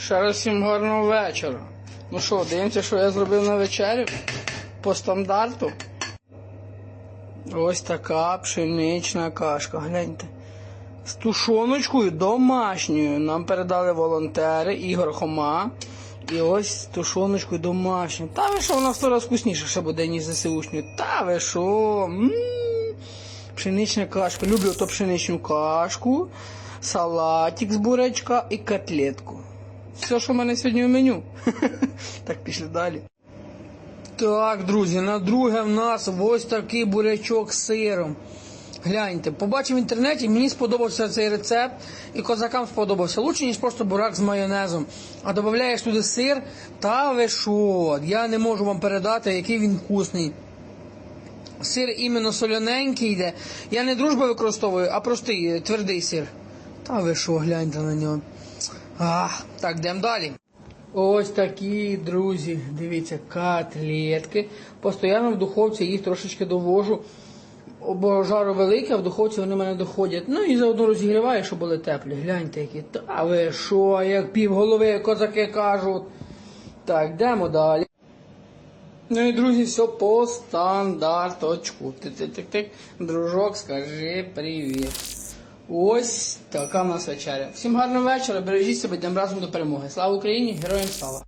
Ще раз всім гарного вечора. Ну що, дивимося, що я зробив на вечерю по стандарту. Ось така пшенична кашка, гляньте. З тушоночкою домашньою. Нам передали волонтери Ігор Хома. І ось з тушоночкою домашньою. Та ви що, вона в сто раз вкусніше ще буде, ніж ЗСУшньою. Та ви що? Пшенична кашка. Люблю то пшеничну кашку, салатик з бурячка і котлетку. Все, що в мене сьогодні в меню. Так, пішли далі. Так, друзі, на друге в нас ось такий бурячок з сиром. Гляньте, побачив в інтернеті, мені сподобався цей рецепт, і козакам сподобався. Лучше, ніж просто бурак з майонезом. А додаєш туди сир, та ви що? Я не можу вам передати, який він вкусний. Сир іменно соляненький йде. Я не дружба використовую, а простий е, твердий сир. Та ви що, гляньте на нього. Ах, так, йдемо далі. Ось такі, друзі, дивіться, котлетки. Постоянно в духовці їх трошечки довожу. Бо жару велике, а в духовці вони в мене доходять. Ну і заодно розігріваю, щоб були теплі. Гляньте, які. Та ви що, як пів голови козаки кажуть. Так, йдемо далі. Ну і друзі, все по стандарточку. Тик-тик-тик-тик. Дружок, скажи привіт. Ось така в нас вечеря. Всім гарного вечора, бережіть себе, йдемо разом до перемоги. Слава Україні, героям слава!